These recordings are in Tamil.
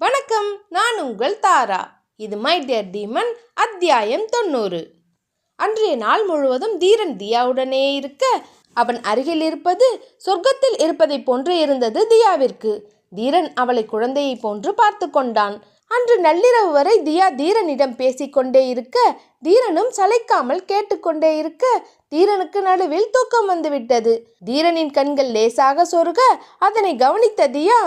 வணக்கம் நான் உங்கள் தாரா. இது மை டியர் டீமன் அத்தியாயம் தொண்ணூறு. அன்றைய நாள் முழுவதும் தீரன் தியாவுடனே இருக்க அவன் அருகில் இருப்பது சொர்க்கத்தில் இருப்பதைப் போன்று இருந்தது தியாவிற்கு. தீரன் அவளை குழந்தையைப் போன்று பார்த்து கொண்டான். அன்று நள்ளிரவு வரை தியா தீரனிடம் பேசிக்கொண்டே இருக்க தீரனும் சளைக்காமல் கேட்டுக்கொண்டே இருக்க தீரனுக்கு நடுவில் தூக்கம் வந்துவிட்டது தீரனின் கண்கள் லேசாக சொருக அதனை கவனித்த தியா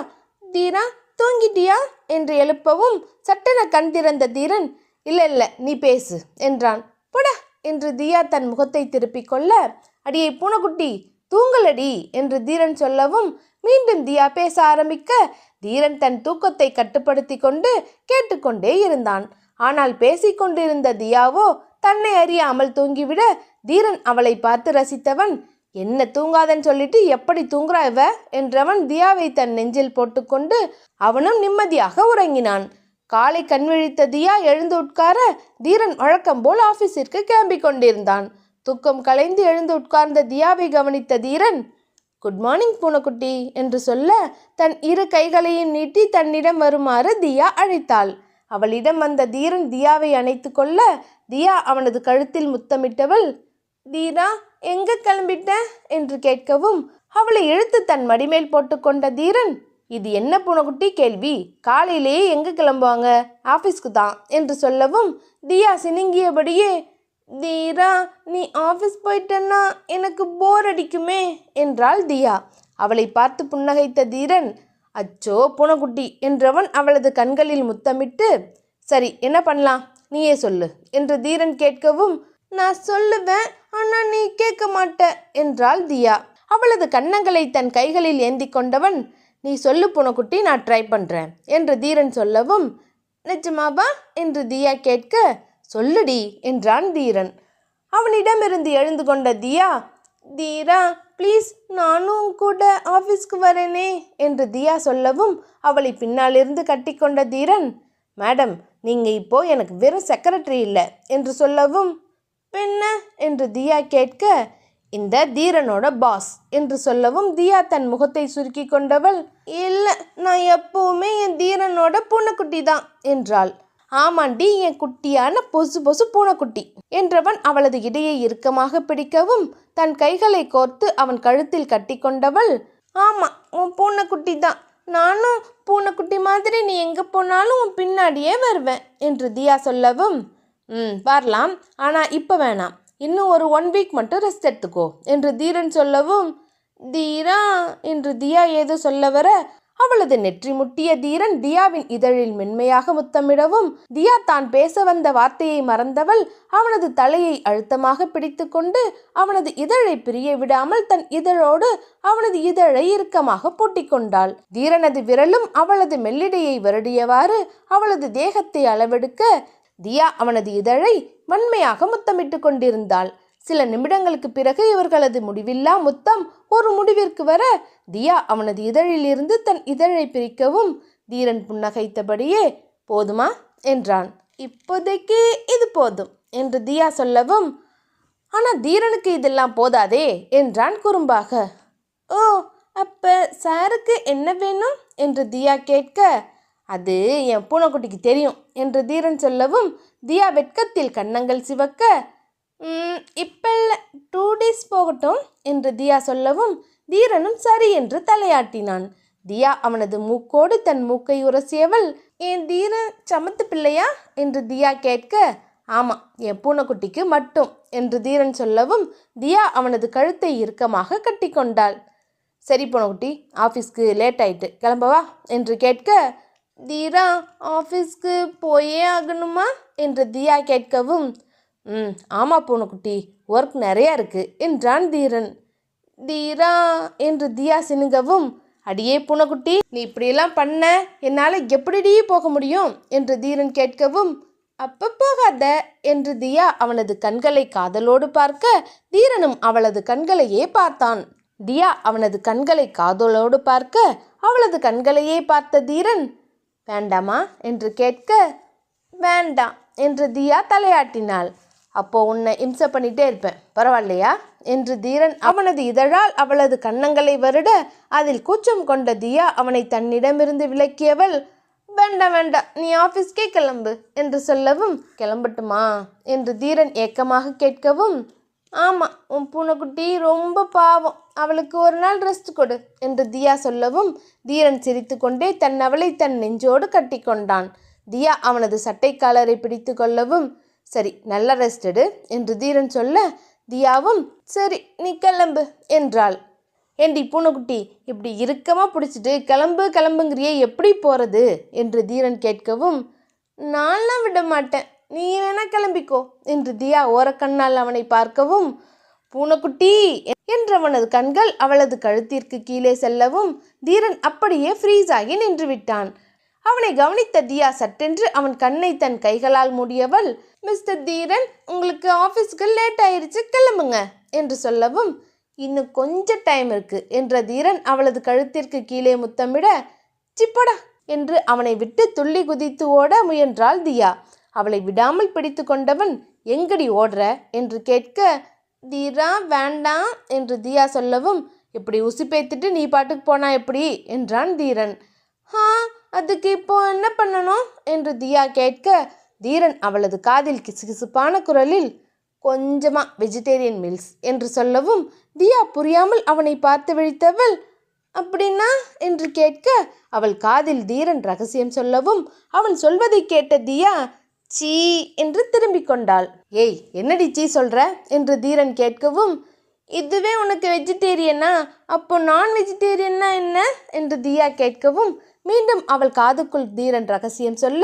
தீரா தூங்கிட்டியா? என்று எழுப்பவும் சட்டென கண் திறந்த தீரன் இல்லை இல்லை நீ பேசு என்றான். புட என்று தியா தன் முகத்தை திருப்பிக் கொள்ள அடியை பூனைக்குட்டி தூங்கலடி என்று தீரன் சொல்லவும் மீண்டும் தியா பேச ஆரம்பிக்க தீரன் தன் தூக்கத்தை கட்டுப்படுத்தி கொண்டு கேட்டுக்கொண்டே இருந்தான். ஆனால் பேசிக்கொண்டிருந்த தியாவோ தன்னை அறியாமல் தூங்கிவிட தீரன் அவளை பார்த்து ரசித்தவன் என்ன தூங்காதன்னு சொல்லிட்டு எப்படி தூங்குறா இவ? என்றவன் தியாவை தன் நெஞ்சில் போட்டுக்கொண்டு அவனும் நிம்மதியாக உறங்கினான். காலை கண்விழித்த தியா எழுந்து உட்கார தீரன் வழக்கம் போல் ஆபீஸிற்கு கிளம்பிக் கொண்டிருந்தான். தூக்கம் கலைந்து எழுந்து உட்கார்ந்த தியாவை கவனித்த தீரன் குட் மார்னிங் பூனைக்குட்டி என்று சொல்ல தன் இரு கைகளையும் நீட்டி தன்னிடம் வருமாறு தியா அழைத்தாள். அவளிடம் வந்த தீரன் தியாவை அணைத்து கொள்ள தியா அவனது கழுத்தில் முத்தமிட்டவள் தீரா எங்க கிளம்பிட்ட? என்று கேட்கவும் அவளை இழுத்து தன் மடிமேல் போட்டுக்கொண்ட தீரன் இது என்ன பூனைக்குட்டி கேள்வி? காலையிலேயே எங்கே கிளம்புவாங்க? ஆஃபீஸ்க்கு தான் என்று சொல்லவும் தியா சினுங்கியபடியே தீரா நீ ஆஃபீஸ் போயிட்டன்னா எனக்கு போர் அடிக்குமே? என்றாள் தியா. அவளை பார்த்து புன்னகைத்த தீரன் அச்சோ புனகுட்டி என்றவன் அவளது கண்களில் முத்தமிட்டு சரி என்ன பண்ணலாம்? நீயே சொல்லு என்று தீரன் கேட்கவும் நான் சொல்லுவேன் ஆனா நீ கேட்க மாட்ட என்றாள் தியா. அவளது கன்னங்களை தன் கைகளில் ஏந்தி கொண்டவன் நீ சொல்லு புனக்குட்டி நான் ட்ரை பண்ணுறேன் என்று தீரன் சொல்லவும் நிஜமாவா? என்று தியா கேட்க சொல்லுடி என்றான் தீரன். அவனிடமிருந்து எழுந்து கொண்ட தியா தீரா ப்ளீஸ் நானும் கூட ஆஃபீஸ்க்கு வரேனே என்று தியா சொல்லவும் அவளை பின்னாலிருந்து கட்டிக்கொண்ட தீரன் மேடம் நீங்கள் இப்போ எனக்கு வெறும் செக்ரட்டரி இல்லை என்று சொல்லவும் பின்ன என்று தியா கேட்க இந்த தீரனோட பாஸ் என்று சொல்லவும் தியா தன் முகத்தை சுருக்கி கொண்டவள் இல்லை நான் எப்பவுமே என் தீரனோட பூனைக்குட்டி தான் என்றாள். ஆமாண்டி என் குட்டியான பொசு பொசு பூனைக்குட்டி என்றவன் அவளது இடையை இறுக்கமாக பிடிக்கவும் தன் கைகளை கோர்த்து அவன் கழுத்தில் கட்டிக்கொண்டவள் ஆமா உன் பூனைக்குட்டி தான். நானும் பூனைக்குட்டி மாதிரி நீ எங்கே போனாலும் உன் பின்னாடியே வருவேன் என்று தியா சொல்லவும் ம் வரலாம். ஆனால் இப்போ வேணாம். இன்னும் ஒரு ஒன் வீக் மட்டும் ரெஸ்ட் எடுத்துக்கோ. என்று தீரன் சொல்லவும் தீரா என்று தியா ஏதோ சொல்ல வர அவளது நெற்றி முட்டிய தீரன் தியாவின் இதழில் மென்மையாக முத்தமிடவும் தியா தான் பேச வந்த வார்த்தையை மறந்தவள் அவனது தலையை அழுத்தமாக பிடித்துக்கொண்டு அவனது இதழை பிரிய விடாமல் தன் இதழோடு அவனது இதழை இறுக்கமாக பூட்டிக்கொண்டாள் தீரனது விரலும் அவளது மெல்லிடையை வருடியவாறு அவளது தேகத்தை அளவெடுக்க தியா அவனது இதழை வன்மையாக முத்தமிட்டு கொண்டிருந்தாள். சில நிமிடங்களுக்கு பிறகு இவர்களது முடிவில்லா முத்தம் ஒரு முடிவிற்கு வர தியா அவனது இதழிலிருந்து தன் இதழை பிரிக்கவும் தீரன் புன்னகைத்தபடியே போதுமா? என்றான். இப்போதைக்கு இது போதும் என்று தியா சொல்லவும் ஆனால் தீரனுக்கு இதெல்லாம் போதாதே என்றான் குறும்பாக. ஓ அப்ப சாருக்கு என்ன வேணும்? என்று தியா கேட்க அது என் பூனைக்குட்டிக்கு தெரியும் என்று தீரன் சொல்லவும் தியா வெட்கத்தில் கன்னங்கள் சிவக்க "ம், இல்லை டூ டேஸ் போகட்டும் என்று தியா சொல்லவும் தீரனும் சரி என்று தலையாட்டினான். தியா அவனது மூக்கோடு தன் மூக்கை உரசியவள் என் தீரன் சமத்து பிள்ளையா? என்று தியா கேட்க ஆமாம் என் பூனைக்குட்டிக்கு மட்டும் என்று தீரன் சொல்லவும் தியா அவனது கழுத்தை இறுக்கமாக கட்டிக்கொண்டாள். சரி பூனைக்குட்டி ஆஃபீஸ்க்கு லேட் ஆயிட்டு கிளம்பவா? என்று கேட்க தீரா ஆஃபீஸ்க்கு போயே ஆகணுமா? என்று தியா கேட்கவும் ம் ஆமாம் பூனைக்குட்டி ஒர்க் நிறையா இருக்குது என்றான் தீரன். தீரா என்று தியா சினுங்கவும் அடியே பூனைக்குட்டி நீ இப்படியெல்லாம் பண்ண என்னால் எப்படிடி போக முடியும்? என்று தீரன் கேட்கவும் அப்ப போகாத என்று தியா அவனது கண்களை காதலோடு பார்க்க தீரனும் அவளது கண்களையே பார்த்தான். தியா அவனது கண்களை காதலோடு பார்க்க அவளது கண்களையே பார்த்த தீரன் வேண்டாமா? என்று கேட்க வேண்டாம் என்று தியா தலையாட்டினாள். அப்போ உன்னை இம்சை பண்ணிட்டே இருப்பேன். பரவாயில்லையா? என்று தீரன் அவனது இதழால் அவளது கன்னங்களை வருட அதில் கூச்சம் கொண்ட தியா அவனை தன்னிடமிருந்து விலக்கியவள் வேண்டாம் வேண்டாம் நீ ஆஃபீஸ்க்கே கிளம்பு என்று சொல்லவும் கிளம்பட்டுமா? என்று தீரன் ஏக்கமாக கேட்கவும் ஆமாம் உன் பூனைக்குட்டி ரொம்ப பாவம். அவளுக்கு ஒரு நாள் ரெஸ்ட் கொடு என்று தியா சொல்லவும் தீரன் சிரித்துக்கொண்டே தன் அவளை தன் நெஞ்சோடு கட்டிக்கொண்டான் தியா அவனது சட்டை காலரை பிடித்து கொள்ளவும் சரி நல்ல ரெஸ்ட் எடு என்று தீரன் சொல்ல தியாவும் சரி நீ கிளம்பு என்றாள். ஏண்டி பூனைக்குட்டி இப்படி இறுக்கமாக பிடிச்சிட்டு கிளம்பு கிளம்புங்கிறியே எப்படி போகிறது என்று தீரன் கேட்கவும் நான்லாம் விட மாட்டேன். நீ வேணா கிளம்பிக்கோ என்று தியா ஓரக்கண்ணால் அவனை பார்க்கவும் பூனைக்குட்டி என்றவனது கண்கள் அவளது கழுத்திற்கு கீழே செல்லவும் தீரன் அப்படியே ஃப்ரீஸ் ஆகி நின்று விட்டான். அவனை கவனித்த தியா சட்டென்று அவன் கண்ணை தன் கைகளால் மூடியவள் மிஸ்டர் தீரன் உங்களுக்கு ஆஃபீஸ்க்கு லேட் ஆயிருச்சு கிளம்புங்க என்று சொல்லவும் இன்னும் கொஞ்சம் டைம் இருக்கு என்ற தீரன் அவளது கழுத்திற்கு கீழே முத்தமிட சிப்படா என்று அவனை விட்டு துள்ளி குதித்து ஓட முயன்றாள் தியா. அவளை விடாமல் பிடித்து கொண்டவன் எங்கடி ஓடுற? என்று கேட்க தீரா வேண்டாம் என்று தியா சொல்லவும் இப்படி உசி பேத்துட்டு நீ பாட்டுக்கு போனா எப்படி? என்றான் தீரன். ஹா அதுக்கு இப்போ என்ன பண்ணணும்? என்று தியா கேட்க தீரன் அவளது காதில் கிசுகிசுப்பான குரலில் கொஞ்சமா வெஜிடேரியன் மீல்ஸ் என்று சொல்லவும் தியா புரியாமல் அவனை பார்த்து விழித்தவள் அப்படின்னா? என்று கேட்க அவள் காதில் தீரன் ரகசியம் சொல்லவும் அவன் சொல்வதை கேட்ட தியா சீ என்று திரும்பிக் கொண்டாள். ஏய் என்னடி சீ சொல்ற? என்று தீரன் கேட்கவும் இதுவே உனக்கு வெஜிடேரியனா? அப்போ நான் வெஜிடேரியன்னா என்ன? என்று தியா கேட்கவும் மீண்டும் அவள் காதுக்குள் தீரன் ரகசியம் சொல்ல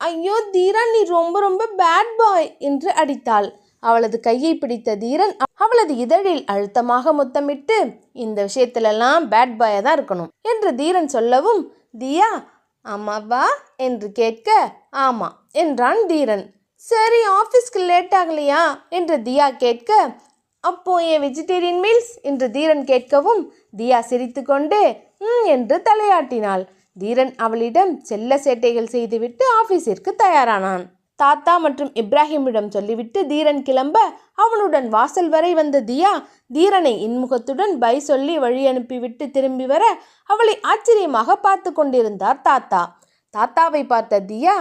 ஐயோ தீரா நீ ரொம்ப ரொம்ப பேட் பாய் என்று அடித்தாள். அவளது கையை பிடித்த தீரன் அவளது இதழில் அழுத்தமாக முத்தமிட்டு இந்த விஷயத்திலெல்லாம் பேட் பாயாக தான் இருக்கணும் என்று தீரன் சொல்லவும் தியா ஆமாவா? என்று கேட்க ஆமாம் என்றான் தீரன். சரி ஆஃபீஸ்க்கு லேட் ஆகலையா? என்று தியா கேட்க அப்போ என் வெஜிடேரியன் மீல்ஸ் என்று தீரன் கேட்கவும் தியா சிரித்துக்கொண்டே ம் என்று தலையாட்டினாள். தீரன் அவளிடம் செல்ல சேட்டைகள் செய்துவிட்டு ஆஃபீஸிற்கு தயாரானான். தாத்தா மற்றும் இப்ராஹிமிடம் சொல்லிவிட்டு தீரன் கிளம்ப அவனுடன் வாசல் வரை வந்த தியா தீரனை இன்முகத்துடன் பை சொல்லி வழி அனுப்பிவிட்டு திரும்பி வர அவளை ஆச்சரியமாக பார்த்து கொண்டிருந்தார் தாத்தா. தாத்தாவை பார்த்த தியா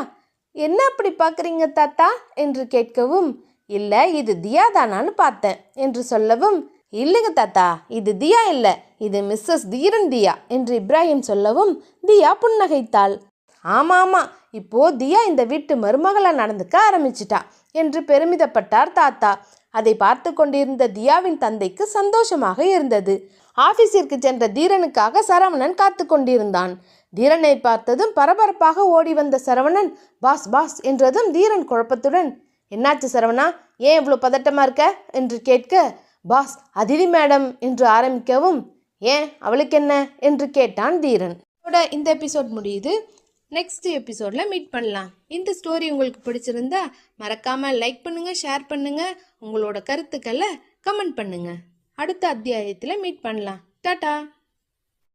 என்ன அப்படி பார்க்குறீங்க தாத்தா? என்று கேட்கவும் இல்லை இது தியா தானான்னு பார்த்தேன் என்று சொல்லவும் இல்லைங்க தாத்தா இது தியா இல்லை இது மிஸ்ஸஸ் தீரன் தியா என்று இப்ராஹிம் சொல்லவும் தியா புன்னகைத்தாள். ஆமாம் ஆமாம் இப்போ தியா இந்த வீட்டு மருமகளாக நடந்துக்க ஆரம்பிச்சிட்டா என்று பெருமிதப்பட்டார் தாத்தா. அதை பார்த்து கொண்டிருந்த தியாவின் தந்தைக்கு சந்தோஷமாக இருந்தது. ஆபீஸிற்கு சென்ற தீரனுக்காக சரவணன் காத்து கொண்டிருந்தான். தீரனை பார்த்ததும் பரபரப்பாக ஓடி வந்த சரவணன் பாஸ் பாஸ் என்றதும் தீரன் குழப்பத்துடன் என்னாச்சு சரவணா? ஏன் இவ்வளோ பதட்டமாக இருக்க? என்று கேட்க பாஸ் அதிரி மேடம் என்று ஆரம்பிக்கவும் ஏன்? அவளுக்கு என்ன? என்று கேட்டான் தீரன். இந்த எபிசோட் முடியுது. நெக்ஸ்ட் எபிசோடில் மீட் பண்ணலாம். இந்த ஸ்டோரி உங்களுக்கு பிடிச்சிருந்தா மறக்காமல் லைக் பண்ணுங்கள் ஷேர் பண்ணுங்கள் உங்களோட கருத்துக்களை கமெண்ட் பண்ணுங்கள் அடுத்த அத்தியாயத்தில் மீட் பண்ணலாம். டாட்டா!